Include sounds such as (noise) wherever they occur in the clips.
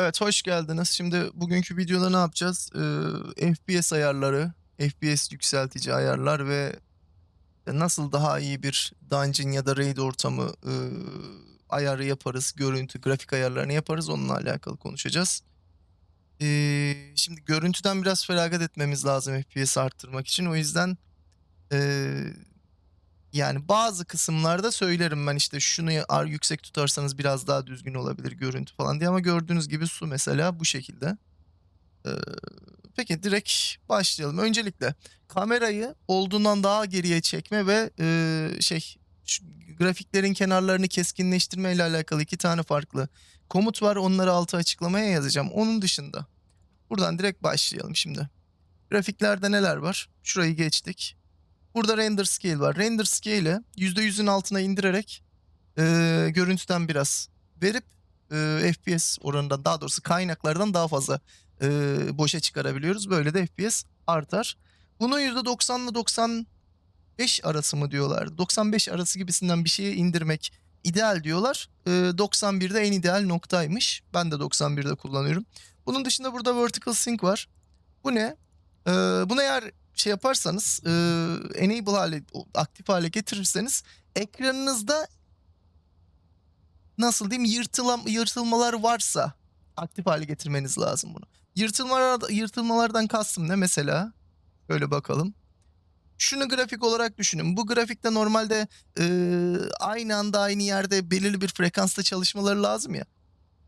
Evet hoş geldiniz. Şimdi bugünkü videoda ne yapacağız? Ee, FPS ayarları, FPS yükseltici ayarlar ve nasıl daha iyi bir dungeon ya da raid ortamı e, ayarı yaparız, görüntü, grafik ayarlarını yaparız. Onunla alakalı konuşacağız. Ee, şimdi görüntüden biraz feragat etmemiz lazım FPS arttırmak için. O yüzden e, yani bazı kısımlarda söylerim ben işte şunu yüksek tutarsanız biraz daha düzgün olabilir görüntü falan diye ama gördüğünüz gibi su mesela bu şekilde. Ee, peki direkt başlayalım. Öncelikle kamerayı olduğundan daha geriye çekme ve e, şey grafiklerin kenarlarını keskinleştirme ile alakalı iki tane farklı komut var. Onları altı açıklamaya yazacağım. Onun dışında buradan direkt başlayalım şimdi. Grafiklerde neler var? Şurayı geçtik. Burada render scale var. Render scale'i %100'ün altına indirerek e, görüntüden biraz verip e, FPS oranından daha doğrusu kaynaklardan daha fazla e, boşa çıkarabiliyoruz. Böyle de FPS artar. Bunu %90 ile 95 arası mı diyorlar? 95 arası gibisinden bir şeye indirmek ideal diyorlar. E, 91'de en ideal noktaymış. Ben de 91'de kullanıyorum. Bunun dışında burada vertical sync var. Bu ne? E, bunu eğer şey yaparsanız e, enable hale aktif hale getirirseniz ekranınızda nasıl diyeyim yırtılam, yırtılmalar varsa aktif hale getirmeniz lazım bunu. Yırtılmalar, yırtılmalardan kastım ne mesela? Şöyle bakalım. Şunu grafik olarak düşünün. Bu grafikte normalde e, aynı anda aynı yerde belirli bir frekansta çalışmaları lazım ya.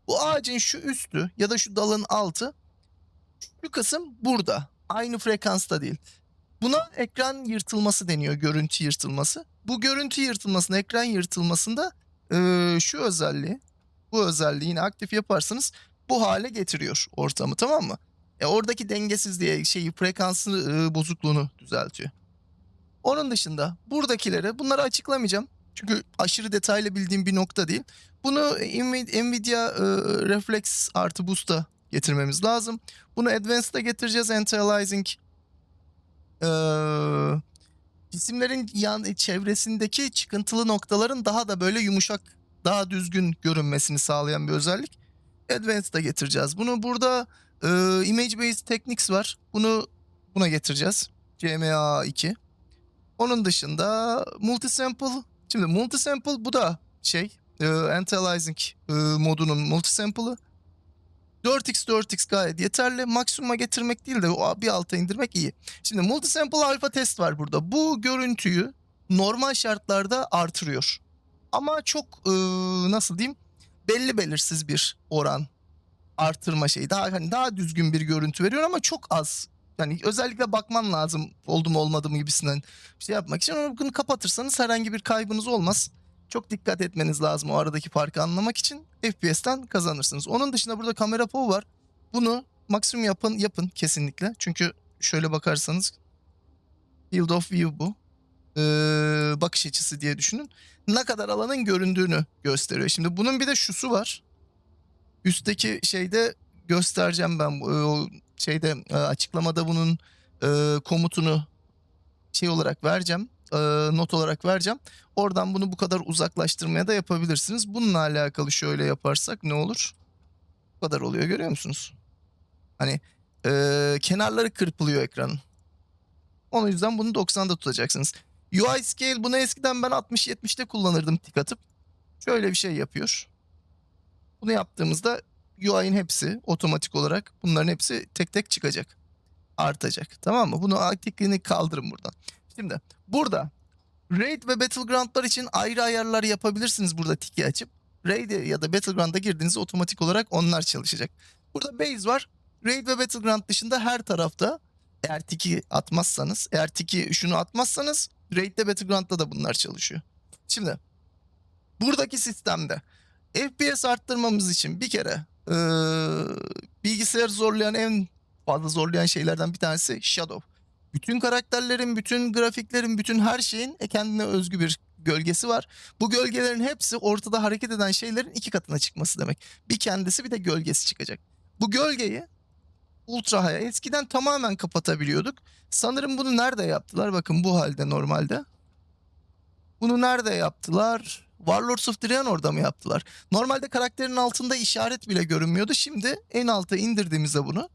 Bu ağacın şu üstü ya da şu dalın altı şu kısım burada. Aynı frekansta değil. Buna ekran yırtılması deniyor, görüntü yırtılması. Bu görüntü yırtılmasında, ekran yırtılmasında eee, şu özelliği, bu özelliğini aktif yaparsanız bu hale getiriyor ortamı tamam mı? E, oradaki dengesizliği, şeyi, frekansı eee, bozukluğunu düzeltiyor. Onun dışında buradakileri, bunları açıklamayacağım. Çünkü aşırı detaylı bildiğim bir nokta değil. Bunu Nvi- Nvidia eee, Reflex artı Boost'a getirmemiz lazım. Bunu Advanced'a getireceğiz. Anti-aliasing eee, cisimlerin yan çevresindeki çıkıntılı noktaların daha da böyle yumuşak, daha düzgün görünmesini sağlayan bir özellik. Advanced'a getireceğiz. Bunu burada eee, Image Based Techniques var. Bunu buna getireceğiz. CMA 2. Onun dışında Multisample. Şimdi Multisample bu da şey eee Anti-aliasing eee, modunun multisample'ı. 4x 4x gayet yeterli. Maksimuma getirmek değil de bir alta indirmek iyi. Şimdi multisample alpha test var burada. Bu görüntüyü normal şartlarda artırıyor. Ama çok ıı, nasıl diyeyim belli belirsiz bir oran artırma şeyi. Daha hani daha düzgün bir görüntü veriyor ama çok az. Yani özellikle bakman lazım oldu mu olmadı mı gibisinden bir şey yapmak için. Bunu kapatırsanız herhangi bir kaybınız olmaz. Çok dikkat etmeniz lazım o aradaki farkı anlamak için. FPS'ten kazanırsınız. Onun dışında burada kamera POV var. Bunu maksimum yapın yapın kesinlikle. Çünkü şöyle bakarsanız field of view bu. Ee, bakış açısı diye düşünün. Ne kadar alanın göründüğünü gösteriyor. Şimdi bunun bir de şusu var. Üstteki şeyde göstereceğim ben bu- o şeyde e, açıklamada bunun e, komutunu şey olarak vereceğim. E, not olarak vereceğim. Oradan bunu bu kadar uzaklaştırmaya da yapabilirsiniz. Bununla alakalı şöyle yaparsak ne olur? Bu kadar oluyor görüyor musunuz? Hani e, kenarları kırpılıyor ekranın. O yüzden bunu 90'da tutacaksınız. UI scale bunu eskiden ben 60-70'te kullanırdım tik atıp. Şöyle bir şey yapıyor. Bunu yaptığımızda UI'nin hepsi otomatik olarak bunların hepsi tek tek çıkacak. Artacak. Tamam mı? Bunu aktifliğini kaldırın buradan. Şimdi burada Raid ve Battleground'lar için ayrı ayarlar yapabilirsiniz burada tiki açıp. Raid ya da Battleground'a girdiğinizde otomatik olarak onlar çalışacak. Burada base var. Raid ve Battleground dışında her tarafta eğer tiki atmazsanız, eğer tiki şunu atmazsanız Raid'de Battleground'da da bunlar çalışıyor. Şimdi buradaki sistemde FPS arttırmamız için bir kere eee bilgisayar zorlayan en fazla zorlayan şeylerden bir tanesi Shadow. Bütün karakterlerin, bütün grafiklerin, bütün her şeyin e, kendine özgü bir gölgesi var. Bu gölgelerin hepsi ortada hareket eden şeylerin iki katına çıkması demek. Bir kendisi bir de gölgesi çıkacak. Bu gölgeyi ultra high eskiden tamamen kapatabiliyorduk. Sanırım bunu nerede yaptılar? Bakın bu halde normalde. Bunu nerede yaptılar? Warlords of Draenor'da mı yaptılar? Normalde karakterin altında işaret bile görünmüyordu. Şimdi en alta indirdiğimizde bunu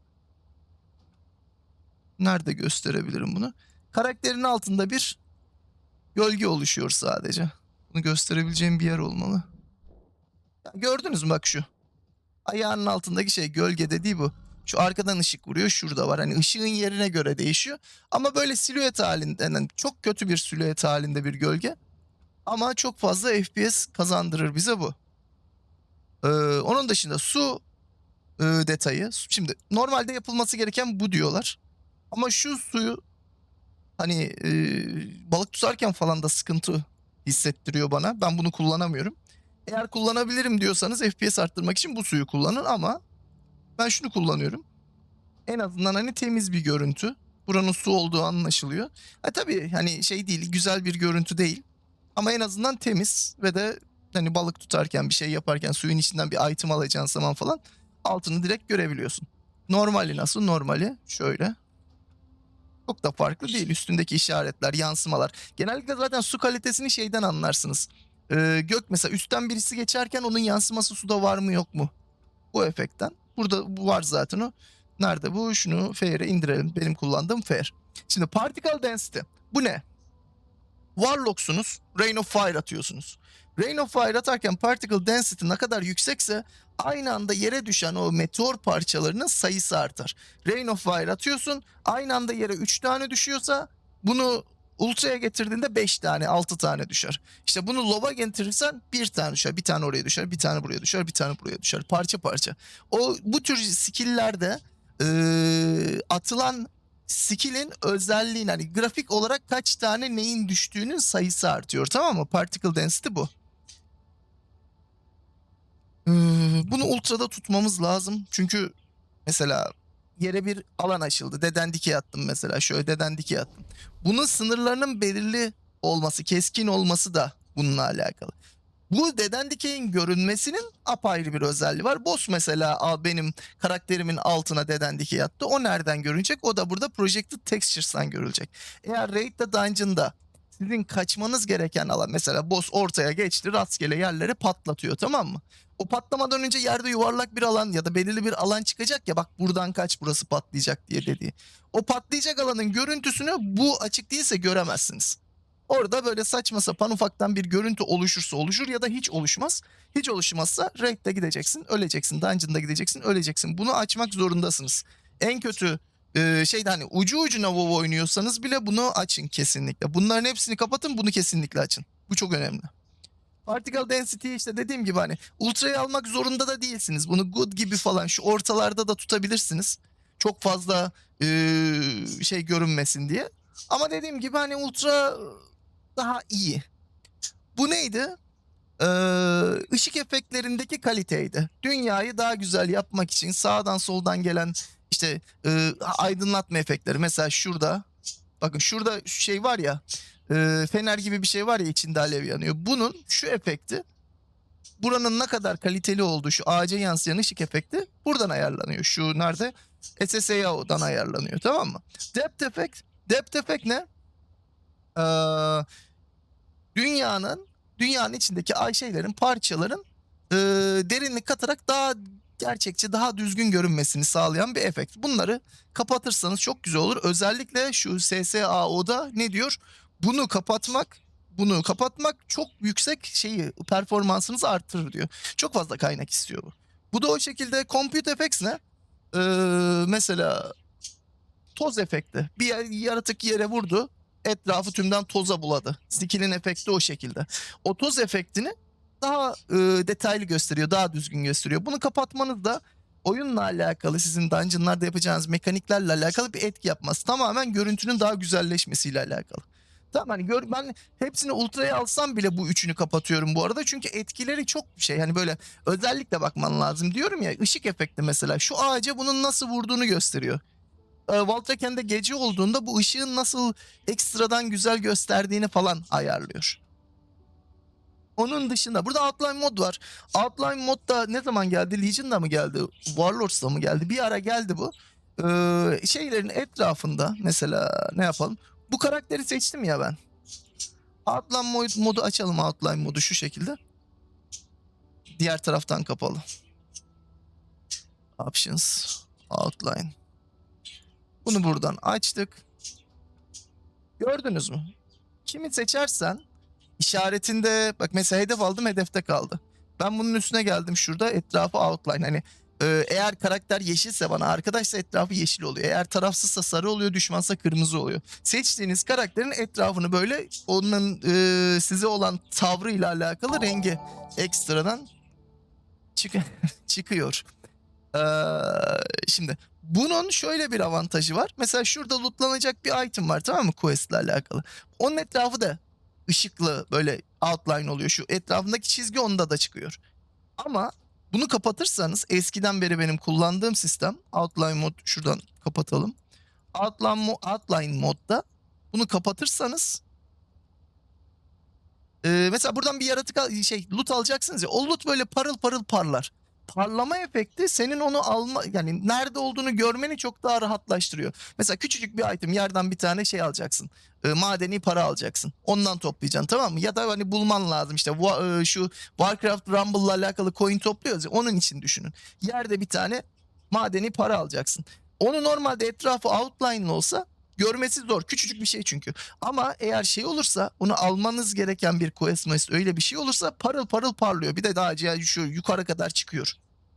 nerede gösterebilirim bunu? Karakterin altında bir gölge oluşuyor sadece. Bunu gösterebileceğim bir yer olmalı. Gördünüz mü bak şu. Ayağının altındaki şey gölge dediği bu. Şu arkadan ışık vuruyor. Şurada var. Hani ışığın yerine göre değişiyor. Ama böyle silüet halinde yani çok kötü bir silüet halinde bir gölge. Ama çok fazla FPS kazandırır bize bu. Ee, onun dışında su e, detayı. Şimdi normalde yapılması gereken bu diyorlar. Ama şu suyu hani e, balık tutarken falan da sıkıntı hissettiriyor bana. Ben bunu kullanamıyorum. Eğer kullanabilirim diyorsanız FPS arttırmak için bu suyu kullanın ama ben şunu kullanıyorum. En azından hani temiz bir görüntü. Buranın su olduğu anlaşılıyor. Ha tabii hani şey değil, güzel bir görüntü değil. Ama en azından temiz ve de hani balık tutarken bir şey yaparken suyun içinden bir item alacağın zaman falan altını direkt görebiliyorsun. Normali nasıl? Normali şöyle. Çok da farklı değil. Üstündeki işaretler, yansımalar. Genellikle zaten su kalitesini şeyden anlarsınız. Ee, gök mesela üstten birisi geçerken onun yansıması suda var mı yok mu? Bu efektten. Burada bu var zaten o. Nerede bu? Şunu Fair'e indirelim. Benim kullandığım Fair. Şimdi Particle Density. Bu ne? Warlock'sunuz. Rain of Fire atıyorsunuz. Rain of Fire atarken Particle Density ne kadar yüksekse aynı anda yere düşen o meteor parçalarının sayısı artar. Rain of Fire atıyorsun. Aynı anda yere 3 tane düşüyorsa bunu Ultra'ya getirdiğinde 5 tane 6 tane düşer. İşte bunu Low'a getirirsen bir tane düşer. Bir tane oraya düşer. Bir tane buraya düşer. Bir tane buraya düşer. Parça parça. O bu tür skill'lerde eee, atılan skill'in özelliğini hani grafik olarak kaç tane neyin düştüğünün sayısı artıyor tamam mı? Particle density bu. Ee, bunu ultra'da tutmamız lazım. Çünkü mesela yere bir alan açıldı. Deden dikey attım mesela. Şöyle deden dikey attım. Bunun sınırlarının belirli olması, keskin olması da bununla alakalı. Bu deden dikeyin görünmesinin apayrı bir özelliği var. Boss mesela benim karakterimin altına deden dikey attı. O nereden görünecek? O da burada Projected Textures'tan görülecek. Eğer Raid'de Dungeon'da sizin kaçmanız gereken alan mesela boss ortaya geçti rastgele yerleri patlatıyor tamam mı? O patlamadan önce yerde yuvarlak bir alan ya da belirli bir alan çıkacak ya bak buradan kaç burası patlayacak diye dediği. O patlayacak alanın görüntüsünü bu açık değilse göremezsiniz. Orada böyle saçma sapan ufaktan bir görüntü oluşursa oluşur ya da hiç oluşmaz. Hiç oluşmazsa raid'de gideceksin, öleceksin. Dungeon'da gideceksin, öleceksin. Bunu açmak zorundasınız. En kötü e, şeyde hani ucu ucuna WoW oynuyorsanız bile bunu açın kesinlikle. Bunların hepsini kapatın, bunu kesinlikle açın. Bu çok önemli. Particle density işte dediğim gibi hani ultra'yı almak zorunda da değilsiniz. Bunu good gibi falan şu ortalarda da tutabilirsiniz. Çok fazla e, şey görünmesin diye. Ama dediğim gibi hani ultra daha iyi. Bu neydi? Ee, ışık efektlerindeki kaliteydi. Dünyayı daha güzel yapmak için sağdan soldan gelen işte e, aydınlatma efektleri. Mesela şurada bakın şurada şu şey var ya e, fener gibi bir şey var ya içinde alev yanıyor. Bunun şu efekti buranın ne kadar kaliteli olduğu şu ağaca yansıyan ışık efekti buradan ayarlanıyor. Şu nerede? SSAO'dan ayarlanıyor tamam mı? Depth effect. Depth effect ne? Ee, dünyanın dünyanın içindeki ay şeylerin parçaların e, derinlik katarak daha gerçekçi daha düzgün görünmesini sağlayan bir efekt. Bunları kapatırsanız çok güzel olur. Özellikle şu SSAO'da ne diyor? Bunu kapatmak bunu kapatmak çok yüksek şeyi performansınızı arttırır diyor. Çok fazla kaynak istiyor bu. Bu da o şekilde Compute Effects ne? Ee, mesela toz efekti. Bir yaratık yere vurdu. Etrafı tümden toza buladı. Skill'in efekti o şekilde. O toz efektini daha e, detaylı gösteriyor, daha düzgün gösteriyor. Bunu kapatmanız da oyunla alakalı, sizin dungeonlarda yapacağınız mekaniklerle alakalı bir etki yapması. Tamamen görüntünün daha güzelleşmesiyle alakalı. Tamam hani gör, ben hepsini ultraya alsam bile bu üçünü kapatıyorum bu arada. Çünkü etkileri çok şey hani böyle özellikle bakman lazım. Diyorum ya ışık efekti mesela şu ağaca bunun nasıl vurduğunu gösteriyor. E, Valtraken'de gece olduğunda bu ışığın nasıl ekstradan güzel gösterdiğini falan ayarlıyor. Onun dışında burada Outline mod var. Outline mod da ne zaman geldi? Legion'da mı geldi? Warlords'da mı geldi? Bir ara geldi bu. Ee, şeylerin etrafında mesela ne yapalım? Bu karakteri seçtim ya ben. Outline mod, modu açalım Outline modu şu şekilde. Diğer taraftan kapalı. Options, outline. Bunu buradan açtık. Gördünüz mü? Kimi seçersen işaretinde bak mesela hedef aldım hedefte kaldı. Ben bunun üstüne geldim şurada etrafı outline hani e, eğer karakter yeşilse bana arkadaşsa etrafı yeşil oluyor. Eğer tarafsızsa sarı oluyor düşmansa kırmızı oluyor. Seçtiğiniz karakterin etrafını böyle onun e, size olan tavrıyla alakalı rengi ekstradan çık (laughs) çıkıyor. Ee, şimdi bunun şöyle bir avantajı var. Mesela şurada lootlanacak bir item var tamam mı quest ile alakalı. Onun etrafı da ışıklı böyle outline oluyor. Şu etrafındaki çizgi onda da çıkıyor. Ama bunu kapatırsanız eskiden beri benim kullandığım sistem outline mod şuradan kapatalım. Outline, mo- outline modda bunu kapatırsanız ee, mesela buradan bir yaratık şey loot alacaksınız ya o loot böyle parıl parıl parlar. Parlama efekti senin onu alma yani nerede olduğunu görmeni çok daha rahatlaştırıyor. Mesela küçücük bir item yerden bir tane şey alacaksın. Ee, madeni para alacaksın. Ondan toplayacaksın tamam mı? Ya da hani bulman lazım işte e, şu Warcraft Rumble'la alakalı coin topluyoruz ya onun için düşünün. Yerde bir tane madeni para alacaksın. Onu normalde etrafı outline olsa görmesi zor. Küçücük bir şey çünkü. Ama eğer şey olursa onu almanız gereken bir quest quest öyle bir şey olursa parıl parıl parlıyor. Bir de daha şu yukarı kadar çıkıyor.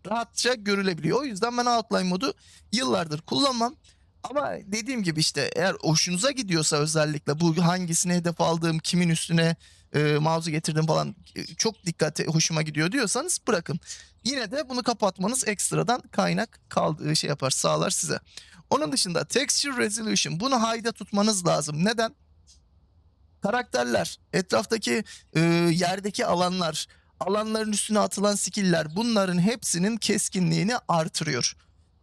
Rahatça görülebiliyor. O yüzden ben outline modu yıllardır kullanmam. Ama dediğim gibi işte eğer hoşunuza gidiyorsa özellikle bu hangisine hedef aldığım, kimin üstüne e, mouse'u getirdim falan e, çok dikkate hoşuma gidiyor diyorsanız bırakın. Yine de bunu kapatmanız ekstradan kaynak kaldığı şey yapar sağlar size. Onun dışında texture resolution bunu high'da tutmanız lazım. Neden? Karakterler, etraftaki e, yerdeki alanlar, alanların üstüne atılan skill'ler bunların hepsinin keskinliğini artırıyor.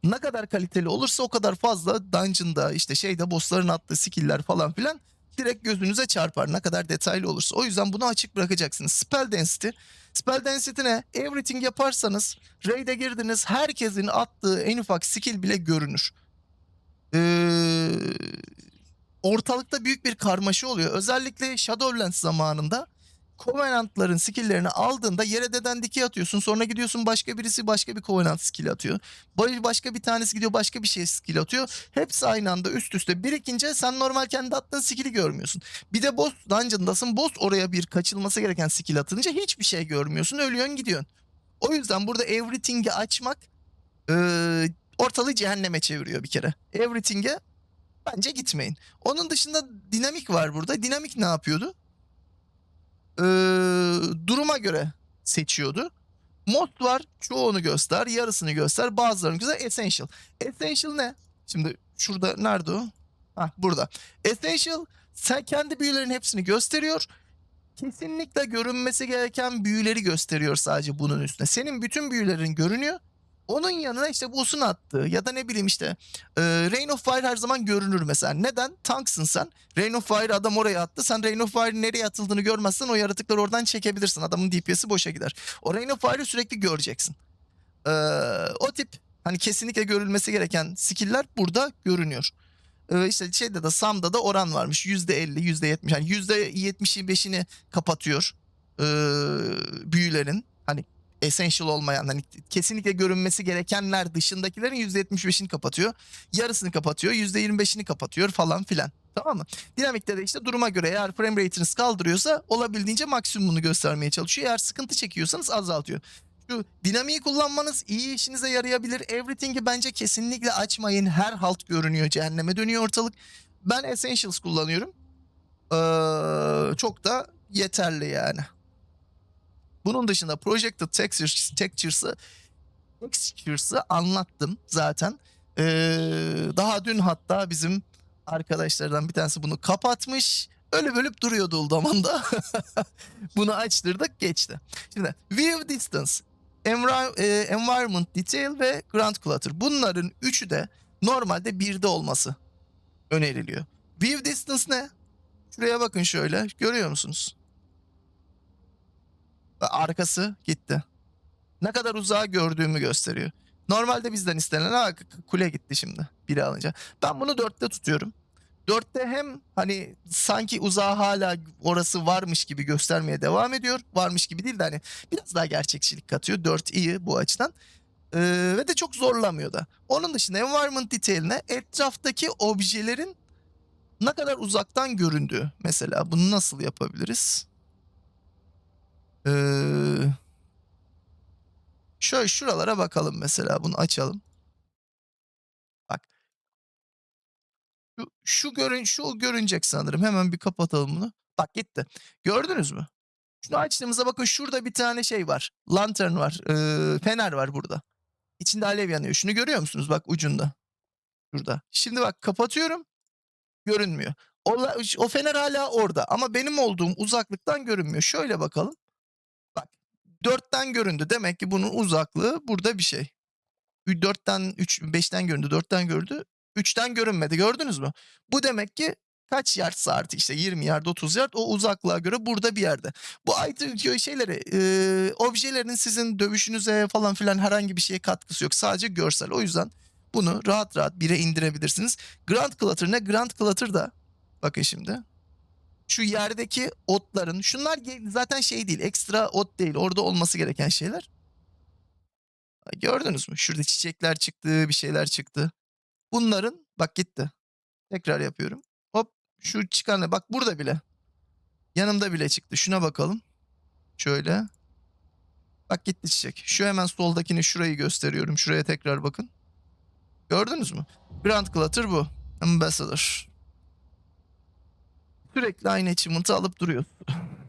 Ne kadar kaliteli olursa o kadar fazla dungeon'da işte şeyde bossların attığı skill'ler falan filan direkt gözünüze çarpar ne kadar detaylı olursa. O yüzden bunu açık bırakacaksınız. Spell density. Spell density ne? Everything yaparsanız raid'e girdiniz herkesin attığı en ufak skill bile görünür. Ee, ortalıkta büyük bir karmaşa oluyor. Özellikle Shadowlands zamanında Covenant'ların skill'lerini aldığında yere deden dikey atıyorsun. Sonra gidiyorsun başka birisi başka bir Covenant skill atıyor. Ba- Başka bir tanesi gidiyor başka bir şey skill atıyor. Hepsi aynı anda üst üste birikince sen normal kendi attığın skill'i görmüyorsun. Bir de boss dungeon'dasın. Boss oraya bir kaçılması gereken skill atınca hiçbir şey görmüyorsun. Ölüyorsun gidiyorsun. O yüzden burada everything'i açmak eee, ortalığı cehenneme çeviriyor bir kere. Everything'e bence gitmeyin. Onun dışında dinamik var burada. Dinamik ne yapıyordu? Ee, duruma göre seçiyordu. Mod var. Çoğunu göster, yarısını göster, bazılarını göster. Essential. Essential ne? Şimdi şurada nerede o? Hah burada. Essential sen kendi büyülerin hepsini gösteriyor. Kesinlikle görünmesi gereken büyüleri gösteriyor sadece bunun üstüne. Senin bütün büyülerin görünüyor. Onun yanına işte boss'un attığı ya da ne bileyim işte e, Rain of Fire her zaman görünür mesela. Neden? Tanksın sen. Rain of Fire adam oraya attı. Sen Rain of Fire'ın nereye atıldığını görmezsen o yaratıkları oradan çekebilirsin. Adamın DPS'i boşa gider. O Rain of Fire'ı sürekli göreceksin. Ee, o tip hani kesinlikle görülmesi gereken skill'ler burada görünüyor. Ee, işte şeyde de Sam'da da oran varmış. %50, %70. Yani %75'ini kapatıyor ee, büyülerin. Essential olmayan hani kesinlikle görünmesi gerekenler dışındakilerin %75'ini kapatıyor. Yarısını kapatıyor, %25'ini kapatıyor falan filan. Tamam mı? Dinamikte de işte duruma göre eğer frame rate'iniz kaldırıyorsa olabildiğince maksimumunu göstermeye çalışıyor. Eğer sıkıntı çekiyorsanız azaltıyor. Şu dinamiği kullanmanız iyi işinize yarayabilir. Everything'i bence kesinlikle açmayın. Her halt görünüyor. Cehenneme dönüyor ortalık. Ben Essentials kullanıyorum. Ee, çok da yeterli yani. Bunun dışında Projected Textures, Textures'ı Textures'ı anlattım zaten. Ee, daha dün hatta bizim arkadaşlardan bir tanesi bunu kapatmış. Ölüp ölüp duruyordu Uldaman'da. (laughs) bunu açtırdık geçti. Şimdi View Distance, e, Environment Detail ve Ground Clutter. Bunların üçü de normalde birde olması öneriliyor. View Distance ne? Şuraya bakın şöyle. Görüyor musunuz? Arkası gitti. Ne kadar uzağa gördüğümü gösteriyor. Normalde bizden istenen ha, kule gitti şimdi biri alınca. Ben bunu dörtte tutuyorum. 4'te hem hani sanki uzağa hala orası varmış gibi göstermeye devam ediyor. Varmış gibi değil de hani biraz daha gerçekçilik katıyor. 4 iyi bu açıdan. Ee, ve de çok zorlamıyor da. Onun dışında environment detailine etraftaki objelerin ne kadar uzaktan göründüğü. Mesela bunu nasıl yapabiliriz? Ee, şöyle şuralara bakalım mesela. Bunu açalım. Bak. Şu, şu görün şu görünecek sanırım. Hemen bir kapatalım bunu. Bak gitti. Gördünüz mü? Şunu açtığımızda bakın şurada bir tane şey var. Lantern var. Ee, fener var burada. İçinde alev yanıyor. Şunu görüyor musunuz? Bak ucunda. Şurada. Şimdi bak kapatıyorum. Görünmüyor. O, o fener hala orada ama benim olduğum uzaklıktan görünmüyor. Şöyle bakalım. Bak 4'ten göründü. Demek ki bunun uzaklığı burada bir şey. 4'ten 3 5'ten göründü. 4'ten gördü. 3'ten görünmedi. Gördünüz mü? Bu demek ki kaç yardsa artık işte 20 yard 30 yard o uzaklığa göre burada bir yerde. Bu item şeyleri e, objelerin sizin dövüşünüze falan filan herhangi bir şeye katkısı yok. Sadece görsel. O yüzden bunu rahat rahat bire indirebilirsiniz. Grand Clutter ne? Grand Clutter da bakın şimdi. Şu yerdeki otların şunlar zaten şey değil ekstra ot değil orada olması gereken şeyler. Gördünüz mü? Şurada çiçekler çıktı bir şeyler çıktı. Bunların bak gitti. Tekrar yapıyorum. Hop şu çıkan ne? Bak burada bile. Yanımda bile çıktı. Şuna bakalım. Şöyle. Bak gitti çiçek. Şu hemen soldakini şurayı gösteriyorum. Şuraya tekrar bakın. Gördünüz mü? Grand Clutter bu. Ambassador. Sürekli aynı achievement'ı alıp duruyor. (laughs)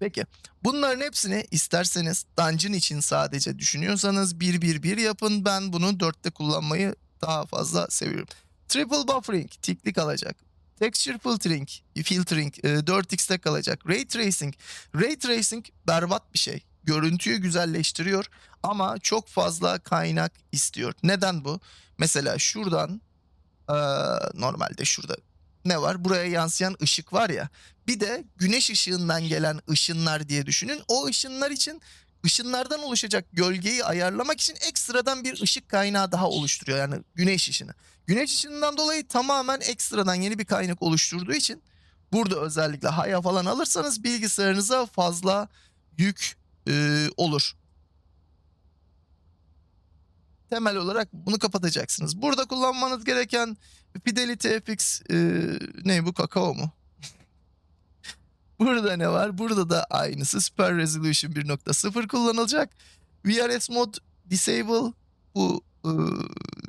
Peki. Bunların hepsini isterseniz dungeon için sadece düşünüyorsanız 1-1-1 yapın. Ben bunu 4'te kullanmayı daha fazla seviyorum. Triple buffering tikli kalacak. Texture filtering, filtering e, 4x'te kalacak. Ray tracing. Ray tracing berbat bir şey. Görüntüyü güzelleştiriyor ama çok fazla kaynak istiyor. Neden bu? Mesela şuradan e, normalde şurada ne var? Buraya yansıyan ışık var ya. Bir de güneş ışığından gelen ışınlar diye düşünün. O ışınlar için ışınlardan oluşacak gölgeyi ayarlamak için ekstradan bir ışık kaynağı daha oluşturuyor. Yani güneş ışını. Güneş ışığından dolayı tamamen ekstradan yeni bir kaynak oluşturduğu için burada özellikle haya falan alırsanız bilgisayarınıza fazla yük e, olur. Temel olarak bunu kapatacaksınız. Burada kullanmanız gereken Fidelity FX e, ne bu kakao mu? (laughs) Burada ne var? Burada da aynısı Super Resolution 1.0 kullanılacak. VRS mod disable bu e,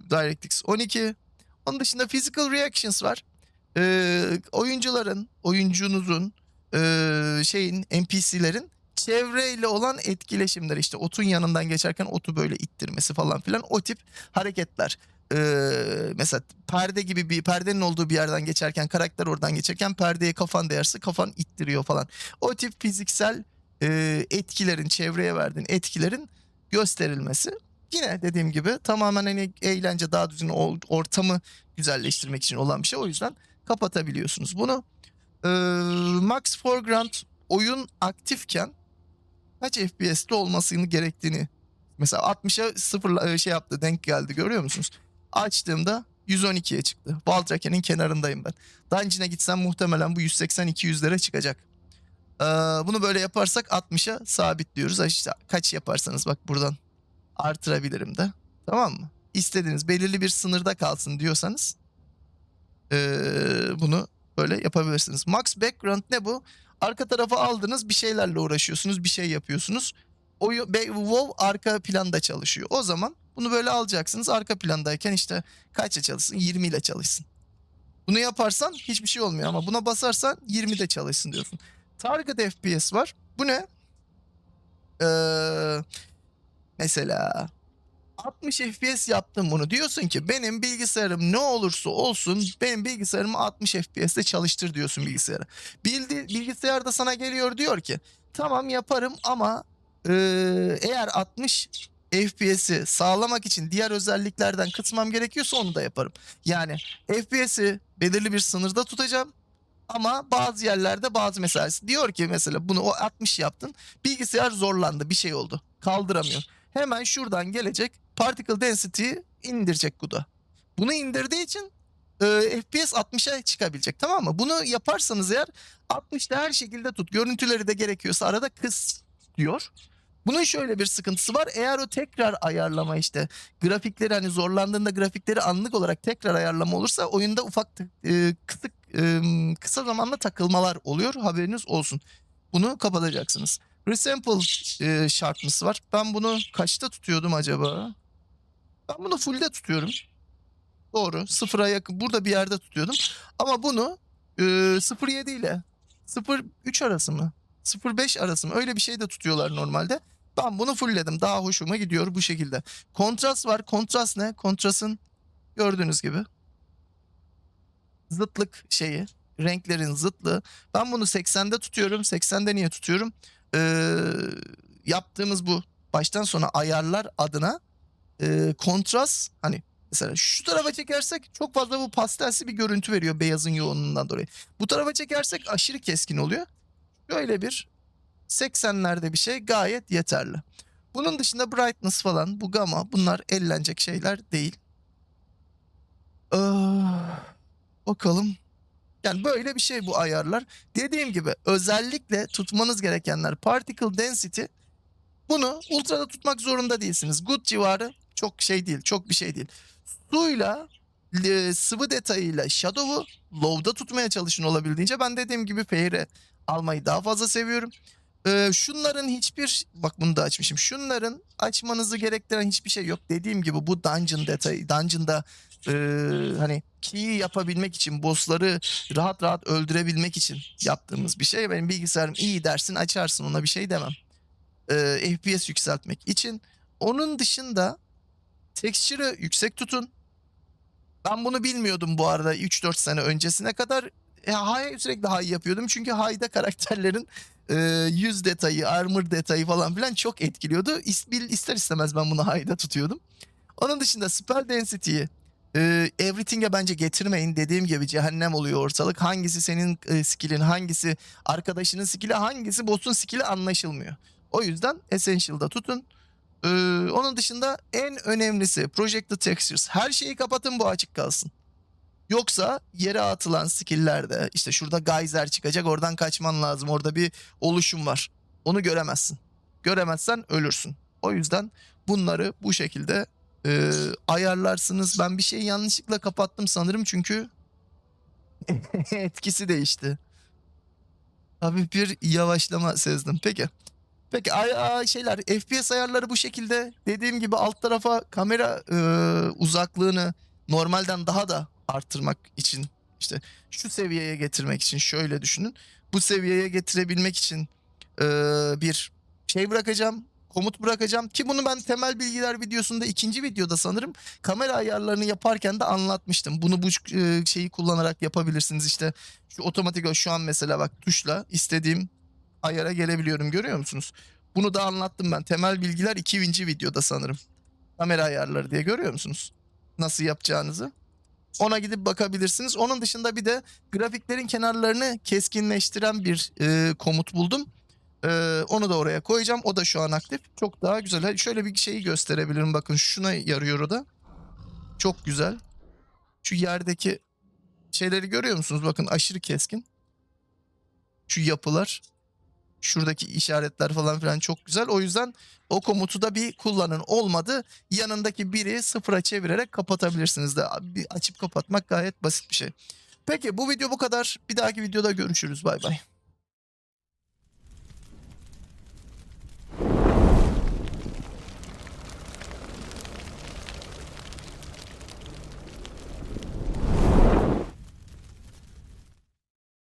DirectX 12. Onun dışında physical reactions var. E, oyuncuların, oyuncunuzun, e, şeyin, NPC'lerin çevreyle olan etkileşimler işte otun yanından geçerken otu böyle ittirmesi falan filan o tip hareketler. Ee, mesela perde gibi bir perdenin olduğu bir yerden geçerken karakter oradan geçerken perdeye kafan değerse kafan ittiriyor falan. O tip fiziksel e, etkilerin çevreye verdiğin etkilerin gösterilmesi. Yine dediğim gibi tamamen hani eğlence daha düzgün ortamı güzelleştirmek için olan bir şey. O yüzden kapatabiliyorsunuz bunu. Ee, Max Foreground oyun aktifken kaç FPS'te olmasını gerektiğini mesela 60'a sıfır şey yaptı denk geldi görüyor musunuz? Açtığımda 112'ye çıktı. Valtrake'nin kenarındayım ben. Dungeon'a gitsem muhtemelen bu 180-200'lere çıkacak. Ee, bunu böyle yaparsak 60'a sabitliyoruz. İşte kaç yaparsanız bak buradan artırabilirim de. Tamam mı? İstediğiniz belirli bir sınırda kalsın diyorsanız ee, bunu böyle yapabilirsiniz. Max background ne bu? Arka tarafa aldınız bir şeylerle uğraşıyorsunuz, bir şey yapıyorsunuz. O WoW arka planda çalışıyor. O zaman bunu böyle alacaksınız. Arka plandayken işte kaçla çalışsın? 20 ile çalışsın. Bunu yaparsan hiçbir şey olmuyor ama buna basarsan 20'de çalışsın diyorsun. Target FPS var. Bu ne? Ee, mesela 60 FPS yaptım bunu. Diyorsun ki benim bilgisayarım ne olursa olsun benim bilgisayarımı 60 FPS'te çalıştır diyorsun bilgisayara. Bildi, bilgisayar da sana geliyor diyor ki tamam yaparım ama e, eğer 60 FPS'i sağlamak için diğer özelliklerden kısmam gerekiyorsa onu da yaparım. Yani FPS'i belirli bir sınırda tutacağım. Ama bazı yerlerde bazı mesela diyor ki mesela bunu o 60 yaptın. Bilgisayar zorlandı bir şey oldu. Kaldıramıyor. Hemen şuradan gelecek particle density'yi indirecek GUD'a. Bunu indirdiği için e, FPS 60'a çıkabilecek tamam mı? Bunu yaparsanız eğer 60'da her şekilde tut. Görüntüleri de gerekiyorsa arada kıs diyor. Bunun şöyle bir sıkıntısı var. Eğer o tekrar ayarlama işte grafikleri hani zorlandığında grafikleri anlık olarak tekrar ayarlama olursa oyunda ufak e, kısık e, kısa zamanla takılmalar oluyor. Haberiniz olsun. Bunu kapatacaksınız. Resample e, şartımız var. Ben bunu kaçta tutuyordum acaba? Ben bunu full'de tutuyorum. Doğru. Sıfıra yakın. Burada bir yerde tutuyordum. Ama bunu e, 0.7 ile 0.3 arası mı? 0.5 arası mı? Öyle bir şey de tutuyorlar normalde. Ben bunu fullledim. Daha hoşuma gidiyor bu şekilde. Kontrast var. Kontrast ne? Kontrastın gördüğünüz gibi zıtlık şeyi. Renklerin zıtlığı. Ben bunu 80'de tutuyorum. 80'de niye tutuyorum? Ee, yaptığımız bu baştan sona ayarlar adına e, kontrast hani mesela şu tarafa çekersek çok fazla bu pastelsi bir görüntü veriyor beyazın yoğunluğundan dolayı. Bu tarafa çekersek aşırı keskin oluyor. Şöyle bir 80'lerde bir şey gayet yeterli. Bunun dışında brightness falan bu gamma bunlar ellenecek şeyler değil. Ee, bakalım. Yani böyle bir şey bu ayarlar. Dediğim gibi özellikle tutmanız gerekenler particle density. Bunu ultrada tutmak zorunda değilsiniz. Good civarı çok şey değil, çok bir şey değil. Suyla e, sıvı detayıyla shadow'u low'da tutmaya çalışın olabildiğince. Ben dediğim gibi fair'e almayı daha fazla seviyorum. Ee, şunların hiçbir bak bunu da açmışım. Şunların açmanızı gerektiren hiçbir şey yok. Dediğim gibi bu dungeon detayı, dungeon'da e, hani key yapabilmek için, bossları rahat rahat öldürebilmek için yaptığımız bir şey. Benim bilgisayarım iyi dersin açarsın ona bir şey demem. Ee, FPS yükseltmek için. Onun dışında texture'ı yüksek tutun. Ben bunu bilmiyordum bu arada 3-4 sene öncesine kadar. E, high sürekli high yapıyordum. Çünkü high'da karakterlerin e, yüz detayı, armor detayı falan filan çok etkiliyordu. İster istemez ben bunu high'da tutuyordum. Onun dışında spell density'yi e, everything'e bence getirmeyin. Dediğim gibi cehennem oluyor ortalık. Hangisi senin e, skill'in, hangisi arkadaşının skill'i, hangisi boss'un skill'i anlaşılmıyor. O yüzden Essential'da tutun. Ee, onun dışında en önemlisi Projected Textures. Her şeyi kapatın bu açık kalsın. Yoksa yere atılan skill'lerde işte şurada geyser çıkacak oradan kaçman lazım. Orada bir oluşum var. Onu göremezsin. Göremezsen ölürsün. O yüzden bunları bu şekilde e, ayarlarsınız. Ben bir şeyi yanlışlıkla kapattım sanırım çünkü (laughs) etkisi değişti. Hafif bir yavaşlama sezdim. Peki. Peki şeyler FPS ayarları bu şekilde. Dediğim gibi alt tarafa kamera e, uzaklığını normalden daha da arttırmak için işte şu seviyeye getirmek için şöyle düşünün. Bu seviyeye getirebilmek için e, bir şey bırakacağım. Komut bırakacağım ki bunu ben temel bilgiler videosunda ikinci videoda sanırım kamera ayarlarını yaparken de anlatmıştım. Bunu bu e, şeyi kullanarak yapabilirsiniz işte şu otomatik şu an mesela bak tuşla istediğim ayara gelebiliyorum görüyor musunuz? Bunu da anlattım ben. Temel bilgiler ikinci videoda sanırım. Kamera ayarları diye görüyor musunuz? Nasıl yapacağınızı. Ona gidip bakabilirsiniz. Onun dışında bir de grafiklerin kenarlarını keskinleştiren bir e, komut buldum. E, onu da oraya koyacağım. O da şu an aktif. Çok daha güzel. Şöyle bir şeyi gösterebilirim. Bakın şuna yarıyor o da. Çok güzel. Şu yerdeki şeyleri görüyor musunuz? Bakın aşırı keskin. Şu yapılar şuradaki işaretler falan filan çok güzel. O yüzden o komutu da bir kullanın. Olmadı yanındaki biri sıfıra çevirerek kapatabilirsiniz de. Açıp kapatmak gayet basit bir şey. Peki bu video bu kadar. Bir dahaki videoda görüşürüz. Bay bay.